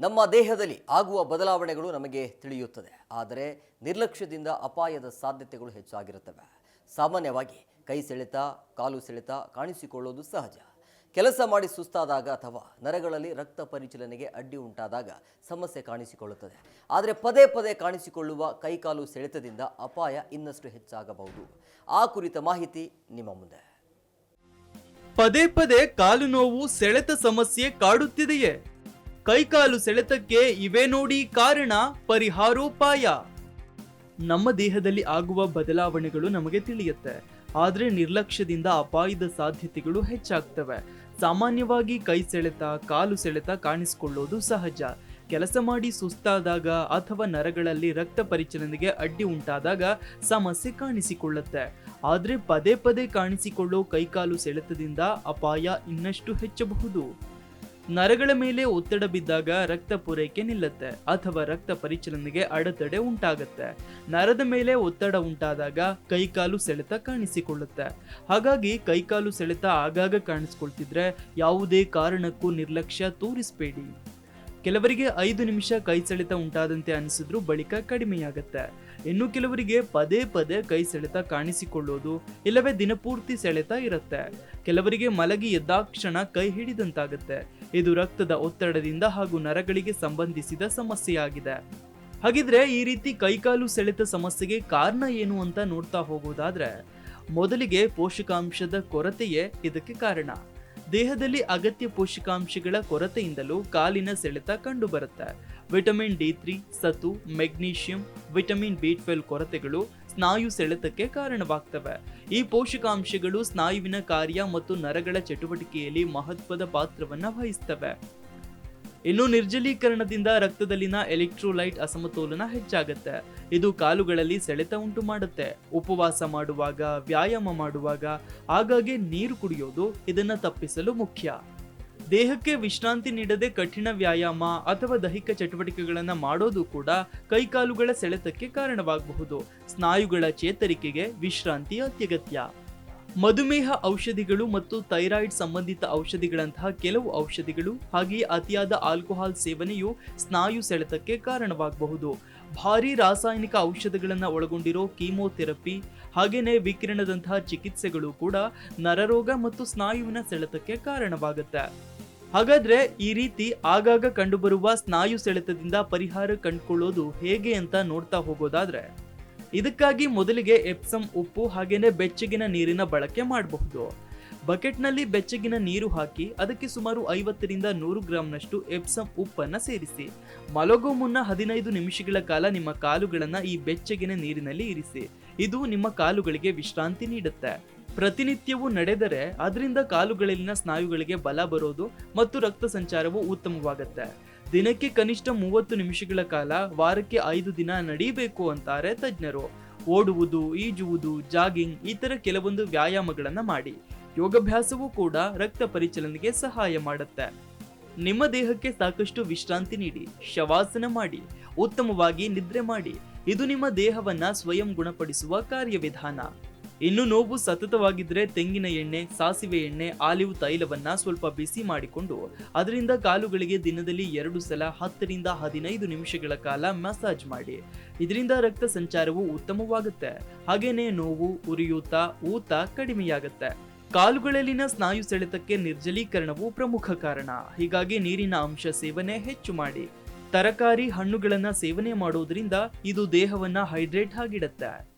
ನಮ್ಮ ದೇಹದಲ್ಲಿ ಆಗುವ ಬದಲಾವಣೆಗಳು ನಮಗೆ ತಿಳಿಯುತ್ತದೆ. ಆದರೆ ನಿರ್ಲಕ್ಷ್ಯದಿಂದ ಅಪಾಯದ ಸಾಧ್ಯತೆಗಳು ಹೆಚ್ಚಾಗಿರುತ್ತವೆ. ಸಾಮಾನ್ಯವಾಗಿ ಕೈ ಸೆಳೆತ, ಕಾಲು ಸೆಳೆತ ಕಾಣಿಸಿಕೊಳ್ಳೋದು ಸಹಜ. ಕೆಲಸ ಮಾಡಿ ಸುಸ್ತಾದಾಗ ಅಥವಾ ನರಗಳಲ್ಲಿ ರಕ್ತ ಪರಿಚಲನೆಗೆ ಅಡ್ಡಿ ಉಂಟಾದಾಗ ಸಮಸ್ಯೆ ಕಾಣಿಸಿಕೊಳ್ಳುತ್ತದೆ. ಆದರೆ ಪದೇ ಪದೇ ಕಾಣಿಸಿಕೊಳ್ಳುವ ಕೈಕಾಲು ಸೆಳೆತದಿಂದ ಅಪಾಯ ಇನ್ನಷ್ಟು ಹೆಚ್ಚಾಗಬಹುದು. ಆ ಕುರಿತ ಮಾಹಿತಿ ನಿಮ್ಮ ಮುಂದೆ. ಪದೇ ಪದೇ ಕಾಲು ನೋವು, ಸೆಳೆತ ಸಮಸ್ಯೆ ಕಾಡುತ್ತಿದೆಯೇ? ಕೈಕಾಲು ಸೆಳೆತಕ್ಕೆ ಇವೇ ನೋಡಿ ಕಾರಣ, ಪರಿಹಾರೋಪಾಯ. ನಮ್ಮ ದೇಹದಲ್ಲಿ ಆಗುವ ಬದಲಾವಣೆಗಳು ನಮಗೆ ತಿಳಿಯುತ್ತೆ, ಆದರೆ ನಿರ್ಲಕ್ಷ್ಯದಿಂದ ಅಪಾಯದ ಸಾಧ್ಯತೆಗಳು ಹೆಚ್ಚಾಗ್ತವೆ. ಸಾಮಾನ್ಯವಾಗಿ ಕೈ ಸೆಳೆತ, ಕಾಲು ಸೆಳೆತ ಕಾಣಿಸಿಕೊಳ್ಳೋದು ಸಹಜ. ಕೆಲಸ ಮಾಡಿ ಸುಸ್ತಾದಾಗ ಅಥವಾ ನರಗಳಲ್ಲಿ ರಕ್ತ ಪರಿಚಲನೆಗೆ ಅಡ್ಡಿ ಉಂಟಾದಾಗ ಸಮಸ್ಯೆ ಕಾಣಿಸಿಕೊಳ್ಳುತ್ತೆ. ಆದರೆ ಪದೇ ಪದೇ ಕಾಣಿಸಿಕೊಳ್ಳೋ ಕೈಕಾಲು ಸೆಳೆತದಿಂದ ಅಪಾಯ ಇನ್ನಷ್ಟು ಹೆಚ್ಚಬಹುದು. ನರಗಳ ಮೇಲೆ ಒತ್ತಡ ಬಿದ್ದಾಗ ರಕ್ತ ಪೂರೈಕೆ ನಿಲ್ಲುತ್ತೆ ಅಥವಾ ರಕ್ತ ಪರಿಚಲನೆಗೆ ಅಡೆತಡೆ ಉಂಟಾಗತ್ತೆ. ನರದ ಮೇಲೆ ಒತ್ತಡ ಉಂಟಾದಾಗ ಕೈಕಾಲು ಸೆಳೆತ ಕಾಣಿಸಿಕೊಳ್ಳುತ್ತೆ. ಹಾಗಾಗಿ ಕೈಕಾಲು ಸೆಳೆತ ಆಗಾಗ ಕಾಣಿಸ್ಕೊಳ್ತಿದ್ರೆ ಯಾವುದೇ ಕಾರಣಕ್ಕೂ ನಿರ್ಲಕ್ಷ್ಯ ತೋರಿಸಬೇಡಿ. ಕೆಲವರಿಗೆ ಐದು ನಿಮಿಷ ಕೈ ಸೆಳೆತ ಉಂಟಾದಂತೆ ಅನಿಸಿದ್ರೂ ಬಳಿಕ ಕಡಿಮೆಯಾಗತ್ತೆ. ಇನ್ನು ಕೆಲವರಿಗೆ ಪದೇ ಪದೇ ಕೈ ಸೆಳೆತ ಕಾಣಿಸಿಕೊಳ್ಳೋದು, ಇಲ್ಲವೇ ದಿನಪೂರ್ತಿ ಸೆಳೆತ ಇರುತ್ತೆ. ಕೆಲವರಿಗೆ ಮಲಗಿ ಎದ್ದಾಕ್ಷಣ ಕೈ ಹಿಡಿದಂತಾಗುತ್ತೆ. ಇದು ರಕ್ತದ ಒತ್ತಡದಿಂದ ಹಾಗೂ ನರಗಳಿಗೆ ಸಂಬಂಧಿಸಿದ ಸಮಸ್ಯೆಯಾಗಿದೆ. ಹಾಗಿದ್ರೆ ಈ ರೀತಿ ಕೈಕಾಲು ಸೆಳೆತ ಸಮಸ್ಯೆಗೆ ಕಾರಣ ಏನು ಅಂತ ನೋಡ್ತಾ ಹೋಗೋದಾದ್ರೆ, ಮೊದಲಿಗೆ ಪೋಷಕಾಂಶದ ಕೊರತೆಯೇ ಇದಕ್ಕೆ ಕಾರಣ. ದೇಹದಲ್ಲಿ ಅಗತ್ಯ ಪೋಷಕಾಂಶಗಳ ಕೊರತೆಯಿಂದಲೂ ಕಾಲಿನ ಸೆಳೆತ ಕಂಡುಬರುತ್ತೆ. ವಿಟಮಿನ್ ಡಿ ತ್ರೀ, ಸತು, ಮೆಗ್ನೀಷಿಯಂ, ವಿಟಮಿನ್ ಬಿ ಟ್ವೆಲ್ ಕೊರತೆಗಳು ಸ್ನಾಯು ಸೆಳೆತಕ್ಕೆ ಕಾರಣವಾಗ್ತವೆ. ಈ ಪೋಷಕಾಂಶಗಳು ಸ್ನಾಯುವಿನ ಕಾರ್ಯ ಮತ್ತು ನರಗಳ ಚಟುವಟಿಕೆಯಲ್ಲಿ ಮಹತ್ವದ ಪಾತ್ರವನ್ನು ವಹಿಸ್ತವೆ. ಇನ್ನು ನಿರ್ಜಲೀಕರಣದಿಂದ ರಕ್ತದಲ್ಲಿನ ಎಲೆಕ್ಟ್ರೋಲೈಟ್ ಅಸಮತೋಲನ ಹೆಚ್ಚಾಗುತ್ತೆ. ಇದು ಕಾಲುಗಳಲ್ಲಿ ಸೆಳೆತ ಉಂಟು ಮಾಡುತ್ತೆ. ಉಪವಾಸ ಮಾಡುವಾಗ, ವ್ಯಾಯಾಮ ಮಾಡುವಾಗ ಆಗಾಗ್ಗೆ ನೀರು ಕುಡಿಯೋದು ಇದನ್ನ ತಪ್ಪಿಸಲು ಮುಖ್ಯ. ದೇಹಕ್ಕೆ ವಿಶ್ರಾಂತಿ ನೀಡದೆ ಕಠಿಣ ವ್ಯಾಯಾಮ ಅಥವಾ ದೈಹಿಕ ಚಟುವಟಿಕೆಗಳನ್ನು ಮಾಡೋದು ಕೂಡ ಕೈಕಾಲುಗಳ ಸೆಳೆತಕ್ಕೆ ಕಾರಣವಾಗಬಹುದು. ಸ್ನಾಯುಗಳ ಚೇತರಿಕೆಗೆ ವಿಶ್ರಾಂತಿ ಅತ್ಯಗತ್ಯ. ಮಧುಮೇಹ ಔಷಧಿಗಳು ಮತ್ತು ಥೈರಾಯ್ಡ್ ಸಂಬಂಧಿತ ಔಷಧಿಗಳಂತಹ ಕೆಲವು ಔಷಧಿಗಳು ಹಾಗೆಯೇ ಅತಿಯಾದ ಆಲ್ಕೋಹಾಲ್ ಸೇವನೆಯು ಸ್ನಾಯು ಸೆಳೆತಕ್ಕೆ ಕಾರಣವಾಗಬಹುದು. ಭಾರೀ ರಾಸಾಯನಿಕ ಔಷಧಗಳನ್ನು ಒಳಗೊಂಡಿರೋ ಕೀಮೋಥೆರಪಿ ಹಾಗೆಯೇ ವಿಕಿರಣದಂತಹ ಚಿಕಿತ್ಸೆಗಳು ಕೂಡ ನರರೋಗ ಮತ್ತು ಸ್ನಾಯುವಿನ ಸೆಳೆತಕ್ಕೆ ಕಾರಣವಾಗುತ್ತೆ. ಹಾಗಾದ್ರೆ ಈ ರೀತಿ ಆಗಾಗ ಕಂಡುಬರುವ ಸ್ನಾಯು ಸೆಳೆತದಿಂದ ಪರಿಹಾರ ಕಂಡುಕೊಳ್ಳೋದು ಹೇಗೆ ಅಂತ ನೋಡ್ತಾ ಹೋಗೋದಾದ್ರೆ ಇದಕ್ಕಾಗಿ ಮೊದಲಿಗೆ ಎಪ್ಸಮ್ ಉಪ್ಪು ಹಾಗೆಯೇ ಬೆಚ್ಚಗಿನ ನೀರಿನ ಬಳಕೆ ಮಾಡಬಹುದು. ಬಕೆಟ್ನಲ್ಲಿ ಬೆಚ್ಚಗಿನ ನೀರು ಹಾಕಿ ಅದಕ್ಕೆ ಸುಮಾರು ಐವತ್ತರಿಂದ ನೂರು ಗ್ರಾಂನಷ್ಟು ಎಪ್ಸಮ್ ಉಪ್ಪನ್ನು ಸೇರಿಸಿ. ಮಲಗೋ ಮುನ್ನ ಹದಿನೈದು ನಿಮಿಷಗಳ ಕಾಲ ನಿಮ್ಮ ಕಾಲುಗಳನ್ನು ಈ ಬೆಚ್ಚಗಿನ ನೀರಿನಲ್ಲಿ ಇರಿಸಿ. ಇದು ನಿಮ್ಮ ಕಾಲುಗಳಿಗೆ ವಿಶ್ರಾಂತಿ ನೀಡುತ್ತೆ. ಪ್ರತಿನಿತ್ಯವೂ ನಡೆದರೆ ಅದರಿಂದ ಕಾಲುಗಳಲ್ಲಿನ ಸ್ನಾಯುಗಳಿಗೆ ಬಲ ಬರೋದು ಮತ್ತು ರಕ್ತ ಸಂಚಾರವು ಉತ್ತಮವಾಗುತ್ತೆ. ದಿನಕ್ಕೆ ಕನಿಷ್ಠ ಮೂವತ್ತು ನಿಮಿಷಗಳ ಕಾಲ ವಾರಕ್ಕೆ ಐದು ದಿನ ನಡೀಬೇಕು ಅಂತಾರೆ ತಜ್ಞರು. ಓಡುವುದು, ಈಜುವುದು, ಜಾಗಿಂಗ್ ಈ ತರ ಕೆಲವೊಂದು ವ್ಯಾಯಾಮಗಳನ್ನು ಮಾಡಿ. ಯೋಗಾಭ್ಯಾಸವೂ ಕೂಡ ರಕ್ತ ಪರಿಚಲನೆಗೆ ಸಹಾಯ ಮಾಡುತ್ತೆ. ನಿಮ್ಮ ದೇಹಕ್ಕೆ ಸಾಕಷ್ಟು ವಿಶ್ರಾಂತಿ ನೀಡಿ, ಶವಾಸನ ಮಾಡಿ, ಉತ್ತಮವಾಗಿ ನಿದ್ರೆ ಮಾಡಿ. ಇದು ನಿಮ್ಮ ದೇಹವನ್ನ ಸ್ವಯಂ ಗುಣಪಡಿಸುವ ಕಾರ್ಯವಿಧಾನ. ಇನ್ನು ನೋವು ಸತತವಾಗಿದ್ರೆ ತೆಂಗಿನ ಎಣ್ಣೆ, ಸಾಸಿವೆ ಎಣ್ಣೆ, ಆಲಿವ್ ತೈಲವನ್ನ ಸ್ವಲ್ಪ ಬಿಸಿ ಮಾಡಿಕೊಂಡು ಅದರಿಂದ ಕಾಲುಗಳಿಗೆ ದಿನದಲ್ಲಿ ಎರಡು ಸಲ ಹತ್ತರಿಂದ ಹದಿನೈದು ನಿಮಿಷಗಳ ಕಾಲ ಮಸಾಜ್ ಮಾಡಿ. ಇದರಿಂದ ರಕ್ತ ಸಂಚಾರವು ಉತ್ತಮವಾಗುತ್ತೆ. ಹಾಗೇನೆ ನೋವು, ಉರಿಯೂತ, ಊತ ಕಡಿಮೆಯಾಗುತ್ತೆ. ಕಾಲುಗಳಲ್ಲಿನ ಸ್ನಾಯು ಸೆಳೆತಕ್ಕೆ ನಿರ್ಜಲೀಕರಣವು ಪ್ರಮುಖ ಕಾರಣ. ಹೀಗಾಗಿ ನೀರಿನ ಅಂಶ ಸೇವನೆ ಹೆಚ್ಚು ಮಾಡಿ. ತರಕಾರಿ ಹಣ್ಣುಗಳನ್ನು ಸೇವನೆ ಮಾಡುವುದರಿಂದ ಇದು ದೇಹವನ್ನ ಹೈಡ್ರೇಟ್ ಆಗಿಡುತ್ತೆ.